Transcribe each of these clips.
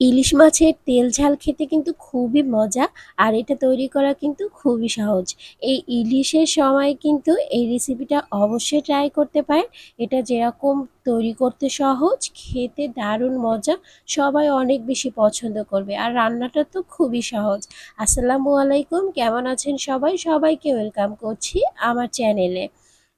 ইলিশ মাছের তেল ঝাল খেতে কিন্তু খুবই মজা, আর এটা তৈরি করা কিন্তু খুবই সহজ। এই ইলিশের সময় কিন্তু এই রেসিপিটা অবশ্যই ট্রাই করতে পারেন। এটা যেরকম তৈরি করতে সহজ, খেতে দারুণ মজা, সবাই অনেক বেশি পছন্দ করবে, আর রান্নাটা তো খুবই সহজ। আসসালামু আলাইকুম, কেমন আছেন সবাই? সবাইকে ওয়েলকাম করছি আমার চ্যানেলে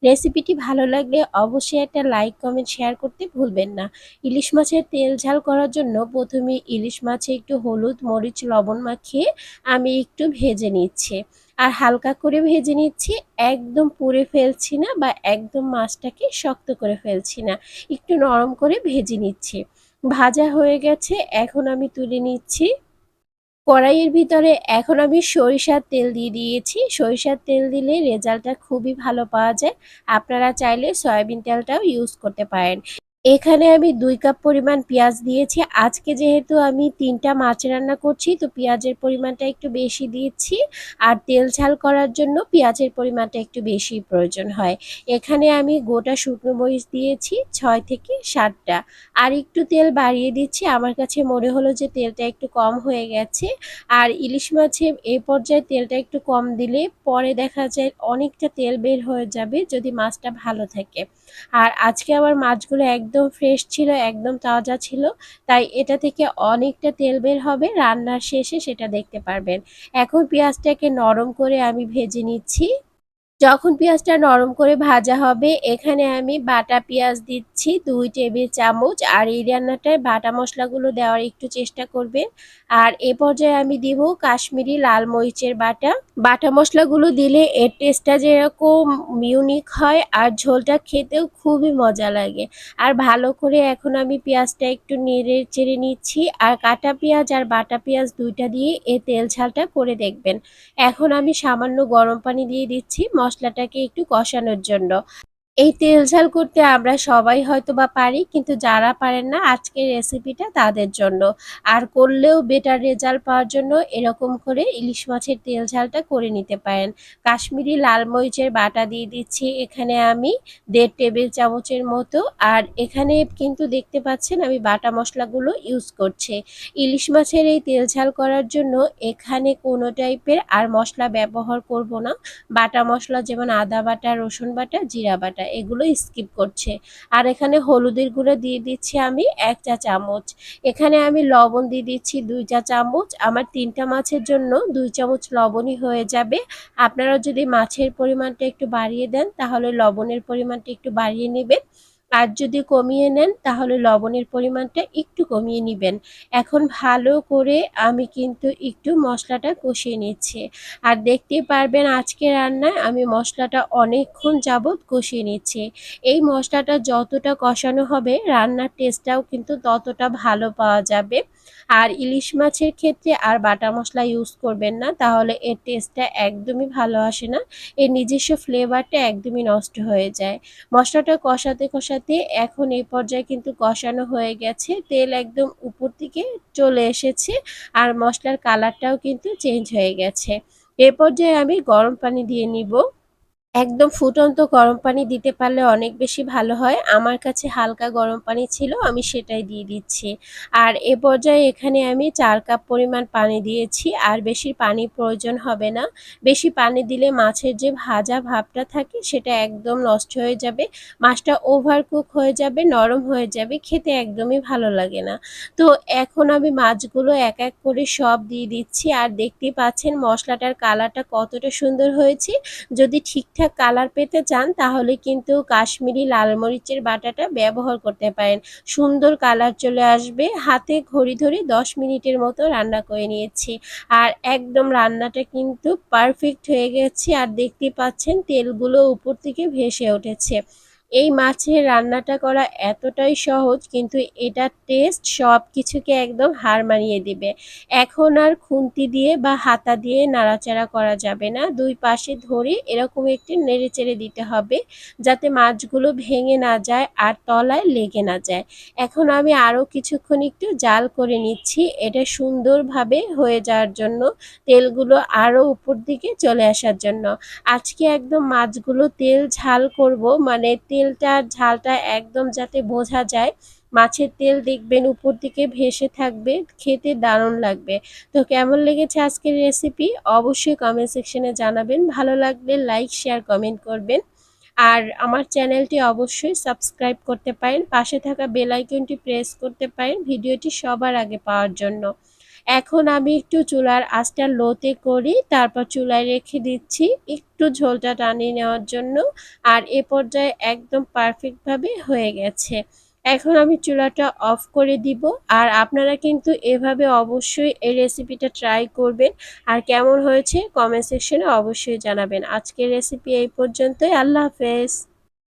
রেসিপিটি ভালো লাগলে অবশ্যই একটা লাইক, কমেন্ট, শেয়ার করতে ভুলবেন না। ইলিশ মাছের তেল ঝাল করার জন্য প্রথমে ইলিশ মাছে একটু হলুদ, মরিচ, লবণ মাখিয়ে আমি একটু ভেজে নিচ্ছি। আর হালকা করে ভেজে নিচ্ছি, একদম পুড়ে ফেলছি না বা একদম মাছটাকে শক্ত করে ফেলছি না। একটু নরম করে ভেজে নিচ্ছি। ভাজা হয়ে গেছে, এখন আমি তুলে নিচ্ছি কড়াইয়ের ভিতরে এখন আমি সরিষার তেল দিয়ে দিয়েছি। সরিষার তেল দিলে রেজাল্টটা খুবই ভালো পাওয়া যায়। আপনারা চাইলে সয়াবিন তেলটাও ইউজ করতে পারেন। এখানে আমি দুই কাপ পরিমাণ পেঁয়াজ দিয়েছি। আজকে যেহেতু আমি তিনটা মাছ রান্না করছি, তো পেঁয়াজের পরিমাণটা একটু বেশি দিয়েছি আর তেল ঝাল করার জন্য পেঁয়াজের পরিমাণটা একটু বেশি প্রয়োজন হয়। এখানে আমি গোটা শুকনো মরিচ দিয়েছি, ছয় থেকে সাতটা। আর একটু তেল বাড়িয়ে দিচ্ছি। আমার কাছে মনে হলো যে তেলটা একটু কম হয়ে গেছে। আর ইলিশ মাছে এই পর্যায়ে তেলটা একটু কম দিলে পরে দেখা যায় অনেকটা তেল বের হয়ে যাবে যদি মাছটা ভালো থাকে। আর আজকে আমার মাছগুলো এক একদম ফ্রেশ ছিল, একদম তাজা ছিল। তাই এটা থেকে অনেকটা তেল বের হবে, রান্নার শেষে সেটা দেখতে পারবেন। এখন পেঁয়াজটাকে নরম করে আমি ভেজে নিচ্ছি। যখন পেঁয়াজটা নরম করে ভাজা হবে, এখানে আমি বাটা পেঁয়াজ দিচ্ছি, দুই টেবিল চামচ, আর এই রান্নাটায় বাটা মশলাগুলো দেওয়ার একটু চেষ্টা করবেন। আর এ পর্যায়ে আমি দিব কাশ্মীরি লাল মরিচের বাটা। বাটা মশলাগুলো দিলে এর টেস্টটা যেরকম ইউনিক হয়, আর ঝোলটা খেতেও খুবই মজা লাগে। আর ভালো করে এখন আমি পেঁয়াজটা একটু নেড়ে চেড়ে নিচ্ছি, আর কাটা পেঁয়াজ আর বাটা পেঁয়াজ দুইটা দিয়ে এ তেল ঝালটা করে দেখবেন। এখন আমি সামান্য গরম পানি দিয়ে দিচ্ছি মশলাটাকে একটু কষানোর জন্য। এই তেল ঝাল করতে আমরা সবাই হয়তো বা পারি, কিন্তু যারা পারেন না আজকের রেসিপিটা তাদের জন্য। আর করলেও বেটার রেজাল্ট পাওয়ার জন্য এরকম করে ইলিশ মাছের তেল ঝালটা করে নিতে পারেন। কাশ্মীরি লাল মরিচের বাটা দিয়ে দিচ্ছি এখানে আমি দেড় টেবিল চামচের মতো। আর এখানে কিন্তু দেখতে পাচ্ছেন আমি বাটা মশলাগুলো ইউজ করছি। ইলিশ মাছের এই তেল ঝাল করার জন্য এখানে কোনো টাইপের আর মশলা ব্যবহার করব না। বাটা মশলা যেমন আদা বাটা, রসুন বাটা, জিরা বাটা এগুলো স্কিপ করছে। আর এখানে হলুদের গুঁড়ো দিয়ে দিচ্ছি আমি এক চা চামচ। এখানে আমি লবণ দিয়ে দিচ্ছি দুই চা চামচ। আমার তিনটা মাছের জন্য দুই চামচ লবণই হয়ে যাবে। আপনারা যদি মাছের পরিমাণটা একটু বাড়িয়ে দেন, তাহলে লবণের পরিমাণটা একটু বাড়িয়ে নেবেন। আর যদি কমিয়ে নেন, তাহলে লবণের পরিমাণটা একটু কমিয়ে নেবেন। এখন ভালো করে আমি কিন্তু একটু মশলাটা কষিয়ে নিচ্ছি। আর দেখতে পারবেন আজকে রান্নায় আমি মশলাটা অনেকক্ষণ যাবৎ কষিয়ে নিচ্ছি। এই মশলাটা যতটা কষানো হবে, রান্নার টেস্টটাও কিন্তু ততটা ভালো পাওয়া যাবে। আর ইলিশ মাছের ক্ষেত্রে আর বাটা মশলা ইউজ করবেন না, তাহলে এর টেস্টটা একদমই ভালো আসে না। এর নিজস্ব ফ্লেভারটা একদমই নষ্ট হয়ে যায়। মশলাটা কষাতে কষাতে এখন এই পর্যায়ে কিন্তু কষানো হয়ে গেছে। তেল একদম উপর থেকে চলে এসেছে আর মশলার কালারটাও কিন্তু চেঞ্জ হয়ে গেছে। এ পর্যায়ে আমি গরম পানি দিয়ে নিব। একদম ফুটন্ত গরম পানি দিতে পারলে অনেক বেশি ভালো হয়। আমার কাছে হালকা গরম পানি ছিল, আমি সেটাই দিয়ে দিচ্ছি। আর এ পর্যায়ে এখানে আমি চার কাপ পরিমাণ পানি দিয়েছি, আর বেশি পানি প্রয়োজন হবে না। বেশি পানি দিলে মাছের যে ভাজা ভাবটা থাকে, সেটা একদম নষ্ট হয়ে যাবে, মাছটা ওভার কুক হয়ে যাবে, নরম হয়ে যাবে, খেতে একদমই ভালো লাগে না। তো এখন আমি মাছগুলো এক এক করে সব দিয়ে দিচ্ছি, আর দেখতেই পাচ্ছেন মশলাটার কালারটা কতটা সুন্দর হয়েছে। যদি ঠিকঠাক ঠিকঠাক কালার পেতে চান, তাহলে কিন্তু কাশ্মীরি লাল মরিচের বাটাটা ব্যবহার করতে পারেন। সুন্দর কালার চলে আসবে। হাতে ঘড়ি ধরে দশ মিনিটের মতো রান্না করে নিয়েছি। আর একদম রান্নাটা কিন্তু পারফেক্ট হয়ে গেছে। আর দেখতে পাচ্ছেন তেলগুলো উপর থেকে ভেসে উঠেছে। এই মাছের রান্নাটা করা এতটাই সহজ, কিন্তু এটার টেস্ট সব কিছুকে একদম হার মানিয়ে দিবে। এখন আর খুন্তি দিয়ে বা হাতা দিয়ে নাড়াচাড়া করা যাবে না। দুই পাশে ধরে এরকম একটি নেড়ে চেড়ে দিতে হবে, যাতে মাছগুলো ভেঙে না যায় আর তলায় লেগে না যায়। এখন আমি আরও কিছুক্ষণ একটু জাল করে নিচ্ছি। এটা সুন্দরভাবে হয়ে যাওয়ার জন্য, তেলগুলো আরও উপর দিকে চলে আসার জন্য। আজকে একদম মাছগুলো তেল ঝাল করব মানে তেল তেলটা, ঝালটা একদম যাতে বোঝা যায়। মাছের তেল দেখবেন উপর দিকে ভেসে থাকবে, খেতে দারুণ লাগবে। তো কেমন লেগেছে আজকের রেসিপি অবশ্যই কমেন্ট সেকশনে জানাবেন। ভালো লাগলে লাইক শেয়ার কমেন্ট করবেন। আর আমার চ্যানেলটি অবশ্যই সাবস্ক্রাইব করতে পারেন। পাশে থাকা বেল আইকনটি প্রেস করতে পারেন। ভিডিওটি সবার আগে পাওয়ার জন্য। এখন আমি একটু চুলার আঁচটা লোতে করি, তারপর চুলায় রেখে দিচ্ছি একটু ঝোলটা টানিয়ে নেওয়ার জন্য। আর এ পর্যায়ে একদম পারফেক্টভাবে হয়ে গেছে। এখন আমি চুলাটা অফ করে দিব। আর আপনারা কিন্তু এভাবে অবশ্যই এই রেসিপিটা ট্রাই করবেন। আর কেমন হয়েছে কমেন্ট সেকশনে অবশ্যই জানাবেন। আজকের রেসিপি এই পর্যন্তই। আল্লাহ হাফেজ।